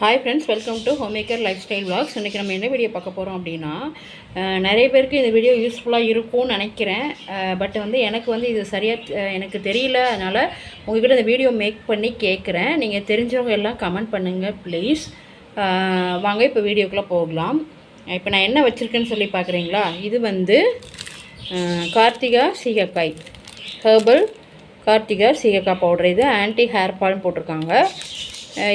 Hi friends welcome to homemaker lifestyle vlogs. இன்றைக்கி நம்ம என்ன வீடியோ பார்க்க போகிறோம் அப்படின்னா நிறைய பேருக்கு இந்த வீடியோ யூஸ்ஃபுல்லாக இருக்கும்னு நினைக்கிறேன். பட் வந்து எனக்கு வந்து இது சரியாக எனக்கு தெரியல. அதனால் உங்கள்கிட்ட இந்த வீடியோ மேக் பண்ணி கேட்குறேன் நீங்கள் தெரிஞ்சவங்க எல்லாம் கமெண்ட் பண்ணுங்கள் ப்ளீஸ் வாங்க இப்போ வீடியோக்குள்ளே போகலாம். இப்போ நான் என்ன வச்சுருக்கேன்னு சொல்லி பார்க்குறீங்களா? இது வந்து கார்த்திகா சீகக்காய். ஹெர்பல் கார்த்திகா சீகக்காய் பவுடர் இது ஆன்டி ஹேர் ஃபால்னு போட்டிருக்காங்க.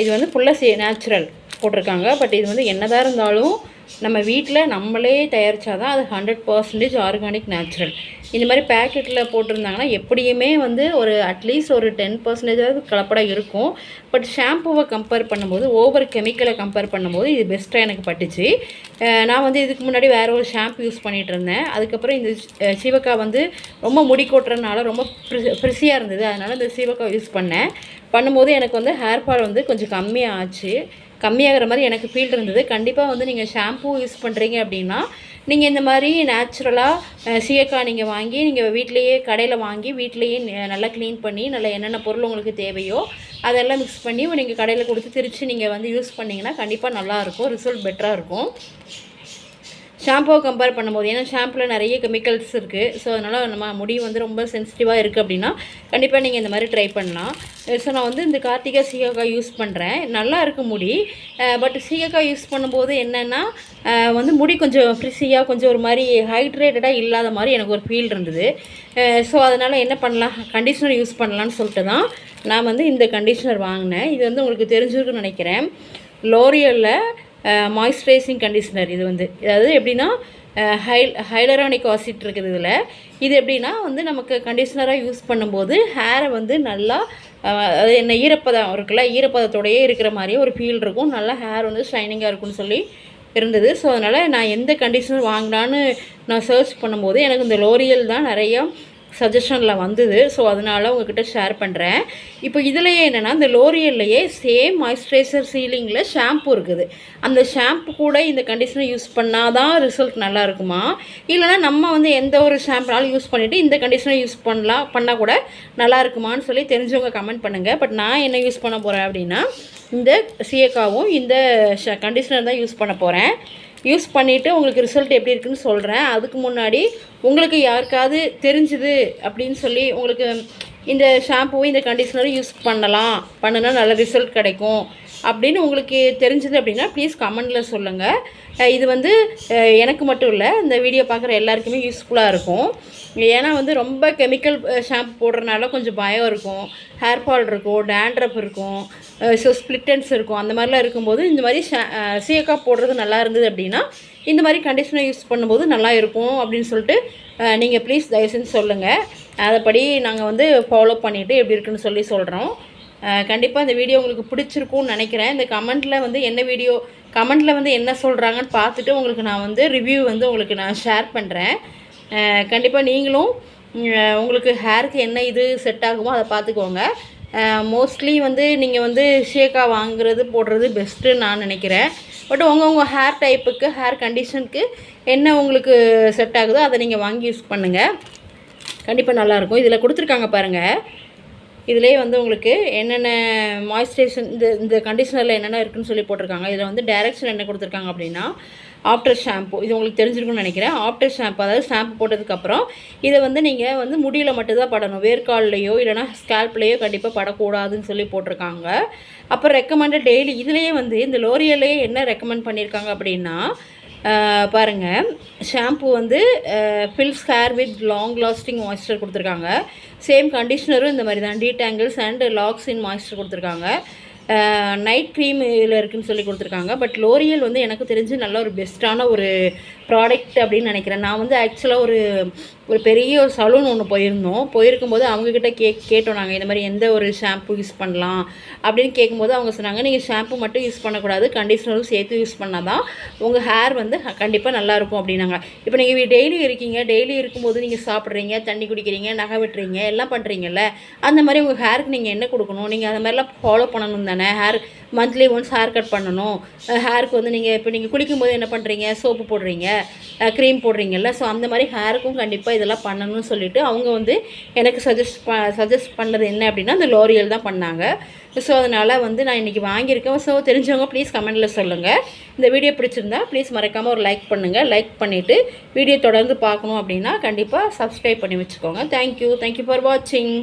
இது வந்து ஃபுல்லாக சே நேச்சுரல் போட்டிருக்காங்க. பட் இது வந்து என்னதான் இருந்தாலும் நம்ம வீட்டில் நம்மளே தயாரித்தா தான் அது ஹண்ட்ரட் பர்சன்டேஜ் ஆர்கானிக் நேச்சுரல் இந்த மாதிரி பேக்கெட்டில் போட்டிருந்தாங்கன்னா எப்படியுமே வந்து ஒரு அட்லீஸ்ட் ஒரு டென் பர்சன்டேஜாவது கலப்படம் இருக்கும். பட் ஷாம்புவை கம்பேர் பண்ணும்போது ஓவர் கெமிக்கலை கம்பேர் பண்ணும்போது இது பெஸ்ட்டாக எனக்கு பட்டுச்சு. நான் வந்து இதுக்கு முன்னாடி வேறு ஒரு ஷாம்பு யூஸ் பண்ணிகிட்டு இருந்தேன். அதுக்கப்புறம் இந்த அஹ் சீவக்காய் வந்து ரொம்ப முடி கொட்டுறதுனால ரொம்ப ஃப்ரிஸியாக இருந்தது. அதனால் இந்த சீவக்காய் யூஸ் பண்ணேன். பண்ணும்போது எனக்கு வந்து ஹேர் ஃபால் வந்து கொஞ்சம் கம்மியாக ஆச்சு கம்மியாகிற மாதிரி எனக்கு ஃபீல் இருந்தது. கண்டிப்பாக வந்து நீங்கள் ஷாம்பூ யூஸ் பண்ணுறீங்க அப்படின்னா நீங்கள் இந்த மாதிரி நேச்சுரலாக சீயக்காய் நீங்கள் வாங்கி நீங்கள் வீட்டிலையே கடையில் வாங்கி வீட்டிலையே நல்லா க்ளீன் பண்ணி நல்லா என்னென்ன பொருள் உங்களுக்கு தேவையோ அதெல்லாம் மிக்ஸ் பண்ணி நீங்கள் கடையில் கொடுத்து திரித்து நீங்கள் வந்து யூஸ் பண்ணிங்கன்னா கண்டிப்பாக நல்லாயிருக்கும் ரிசல்ட் பெட்டராக இருக்கும். ஷாம்புவை கம்பேர் பண்ணும்போது ஏன்னா ஷாம்பில் நிறைய கெமிக்கல்ஸ் இருக்குது ஸோ அதனால் நம்ம முடி வந்து ரொம்ப சென்சிட்டிவாக இருக்குது அப்படின்னா கண்டிப்பாக நீங்கள் இந்த மாதிரி ட்ரை பண்ணலாம். ஸோ நான் வந்து இந்த கார்த்திகா சீகக்காய் யூஸ் பண்ணுறேன் நல்லா இருக்குது முடி. பட் சீகக்காய் யூஸ் பண்ணும்போது என்னென்னா வந்து முடி கொஞ்சம் ஃப்ரிஸியாக கொஞ்சம் ஒரு மாதிரி ஹைட்ரேட்டடாக இல்லாத மாதிரி எனக்கு ஒரு ஃபீல் இருந்தது. ஸோ அதனால் என்ன பண்ணலாம்? கண்டிஷ்னர் யூஸ் பண்ணலான்னு சொல்லிட்டு தான் நான் வந்து இந்த கண்டிஷ்னர் வாங்கினேன். இது வந்து உங்களுக்கு தெரிஞ்சிருக்குன்னு நினைக்கிறேன். லோரியலில் மாய்ஸ்சரைசிங் கண்டிஷ்னர் இது வந்து அதாவது எப்படின்னா ஹை ஹைலரானிக் ஆசிட் இருக்குது இதில். இது எப்படின்னா வந்து நமக்கு கண்டிஷ்னராக யூஸ் பண்ணும்போது ஹேரை வந்து நல்லா அது என்ன ஈரப்பதம் இருக்குல்ல ஈரப்பதத்தோடையே இருக்கிற மாதிரியே ஒரு ஃபீல் இருக்கும். நல்லா ஹேர் வந்து ஷைனிங்காக இருக்கும்னு சொல்லி இருந்தது. ஸோ அதனால் நான் எந்த கண்டிஷனர் வாங்கினான்னு நான் சர்ச் பண்ணும்போது எனக்கு இந்த லோரியல் தான் நிறையா சஜஷனில் வந்தது. ஸோ அதனால் உங்ககிட்ட ஷேர் பண்ணுறேன் இப்போ இதுலேயே என்னென்னா இந்த லோரியல்லையே சேம் மாய்ஸ்சரைசர் சீலிங்கில் ஷாம்பு இருக்குது. அந்த ஷாம்பு கூட இந்த கண்டிஷனர் யூஸ் பண்ணால் தான் ரிசல்ட் நல்லா இருக்குமா? இல்லைனா நம்ம வந்து எந்த ஒரு ஷாம்புனாலும் யூஸ் பண்ணிவிட்டு இந்த கண்டிஷனர் யூஸ் பண்ணலாம் பண்ணால் கூட நல்லா இருக்குமான்னு சொல்லி தெரிஞ்சவங்க கமெண்ட் பண்ணுங்கள் பட் நான் என்ன யூஸ் பண்ண போகிறேன் அப்படின்னா இந்த சியக்காவும் இந்த கண்டிஷனர் தான் யூஸ் பண்ண போகிறேன் யூஸ் பண்ணிவிட்டு உங்களுக்கு ரிசல்ட் எப்படி இருக்குன்னு சொல்கிறேன் அதுக்கு முன்னாடி உங்களுக்கு யாருக்காவது தெரிஞ்சுது அப்படின்னு சொல்லி உங்களுக்கு இந்த ஷாம்புவும் இந்த கண்டிஷனரும் யூஸ் பண்ணலாம். பண்ணுனா நல்ல ரிசல்ட் கிடைக்கும். அப்படின்னு உங்களுக்கு தெரிஞ்சது அப்படின்னா ப்ளீஸ் கமெண்டில் சொல்லுங்கள் இது வந்து எனக்கு மட்டும் இல்லை இந்த வீடியோ பார்க்குற எல்லாருக்குமே யூஸ்ஃபுல்லாக இருக்கும். ஏன்னா வந்து ரொம்ப கெமிக்கல் ஷாம்பு போடுறதுனால கொஞ்சம் பயம் இருக்கும். ஹேர் ஃபால் இருக்கும் டேண்ட்ரப் இருக்கும் ஸோ ஸ்ப்ளிட்டன்ஸ் இருக்கும். அந்த மாதிரிலாம் இருக்கும்போது இந்த மாதிரி ஷா சீயக்காய் போடுறது நல்லா இருந்தது அப்படின்னா இந்த மாதிரி கண்டிஷனர் யூஸ் பண்ணும்போது நல்லா இருக்கும் அப்படின்னு சொல்லிட்டு நீங்கள் ப்ளீஸ் தயவு செஞ்சு சொல்லுங்கள் அதைப்படி நாங்கள் வந்து ஃபாலோ பண்ணிவிட்டு எப்படி இருக்குன்னு சொல்லி சொல்கிறோம் கண்டிப்பாக இந்த வீடியோ உங்களுக்கு பிடிச்சிருக்கும்னு நினைக்கிறேன். இந்த கமெண்ட்டில் வந்து என்ன வீடியோ கமெண்ட்டில் வந்து என்ன சொல்கிறாங்கன்னு பார்த்துட்டு உங்களுக்கு நான் வந்து ரிவ்யூ வந்து உங்களுக்கு நான் ஷேர் பண்ணுறேன் கண்டிப்பாக நீங்களும் உங்களுக்கு ஹேருக்கு என்ன இது செட் ஆகுமோ அதை பார்த்துக்கோங்க. மோஸ்ட்லி வந்து நீங்கள் வந்து ஷேக்கா வாங்குறது போடுறது பெஸ்ட்டுன்னு நான் நினைக்கிறேன். பட் உங்கள் உங்கள் ஹேர் டைப்புக்கு ஹேர் கண்டிஷனுக்கு என்ன உங்களுக்கு செட் ஆகுதோ அதை நீங்கள் வாங்கி யூஸ் பண்ணுங்கள் கண்டிப்பாக நல்லாயிருக்கும் இதில் கொடுத்துருக்காங்க பாருங்கள் இதிலே வந்து உங்களுக்கு என்னென்ன மாய்ஸ்சரைசன் இந்த இந்த கண்டிஷனரில் என்னென்ன இருக்குன்னு சொல்லி போட்டிருக்காங்க. இதில் வந்து டைரக்ஷன் என்ன கொடுத்துருக்காங்க அப்படின்னா ஆஃப்டர் ஷாம்பு இது உங்களுக்கு தெரிஞ்சிருக்கும்னு நினைக்கிறேன். ஆஃப்டர் ஷாம்பு அதாவது ஷாம்பு போட்டதுக்கப்புறம் இதை வந்து நீங்கள் வந்து முடியில் மட்டும்தான் படணும். வேர்க்கால்லையோ இல்லைனா ஸ்கேல்ப்லேயோ கண்டிப்பாக படக்கூடாதுன்னு சொல்லி போட்டிருக்காங்க. அப்புறம் ரெக்கமெண்டட் டெய்லி இதுலேயே வந்து இந்த லோரியல்லையே என்ன ரெக்கமெண்ட் பண்ணியிருக்காங்க அப்படின்னா பாருங்கள் ஷாம்பு வந்து fills hair with long lasting moisture கொடுத்துருக்காங்க. சேம் கண்டிஷ்னரும் இந்த மாதிரி தான். Detangles and locks in moisture கொடுத்துருக்காங்க. நைட் க்ரீம் இதில் இருக்குன்னு சொல்லி கொடுத்துருக்காங்க. பட் லோரியல் வந்து எனக்கு தெரிஞ்சு நல்ல ஒரு பெஸ்ட்டான ஒரு ப்ராடக்ட் அப்படின்னு நினைக்கிறேன். நான் வந்து ஆக்சுவலாக ஒரு ஒரு பெரிய ஒரு சலூன் ஒன்று போயிருந்தோம். போயிருக்கும்போது அவங்கக்கிட்ட கே கேட்டோம் நாங்கள் இந்த மாதிரி எந்த ஒரு ஷாம்பு யூஸ் பண்ணலாம்? அப்படின்னு கேட்கும்போது அவங்க சொன்னாங்க நீங்கள் ஷாம்பு மட்டும் யூஸ் பண்ணக்கூடாது. கண்டிஷனரும் சேர்த்து யூஸ் பண்ணால் தான் உங்கள் ஹேர் வந்து கண்டிப்பாக நல்லாயிருக்கும் அப்படின்னாங்க. இப்போ நீங்கள் டெய்லி இருக்கீங்க. டெய்லி இருக்கும்போது நீங்கள் சாப்பிட்றீங்க தண்ணி குடிக்கிறீங்க நகை வெட்டுறீங்க எல்லாம் பண்ணுறீங்கல்ல அந்த மாதிரி உங்கள் ஹேருக்கு நீங்கள் என்ன கொடுக்கணும்? நீங்கள் அந்த மாதிரிலாம் ஃபாலோ பண்ணணும் தானே? தானே hair monthly once hair cut பண்ணணும். ஹேருக்கு வந்து நீங்கள் இப்போ நீங்கள் குளிக்கும்போது என்ன பண்ணுறீங்க சோப்பு போடுறீங்க. க்ரீம் போடுறீங்கல்ல ஸோ அந்த மாதிரி ஹேருக்கும் கண்டிப்பாக இதெல்லாம் பண்ணணும்னு சொல்லிவிட்டு அவங்க வந்து எனக்கு சஜஸ்ட் ப சஜஸ்ட் பண்ணது என்ன அப்படின்னா அந்த லோரியல் தான் பண்ணாங்க. ஸோ அதனால் வந்து நான் இன்றைக்கி வாங்கியிருக்கேன். ஸோ தெரிஞ்சவங்க ப்ளீஸ் கமெண்டில் சொல்லுங்கள் இந்த வீடியோ பிடிச்சிருந்தா ப்ளீஸ் மறக்காமல் ஒரு லைக் பண்ணுங்கள் லைக் பண்ணிவிட்டு வீடியோ தொடர்ந்து பார்க்கணும் அப்படின்னா கண்டிப்பாக சப்ஸ்கிரைப் பண்ணி வச்சுக்கோங்க. தேங்க்யூ தேங்க்யூ ஃபார் வாட்சிங்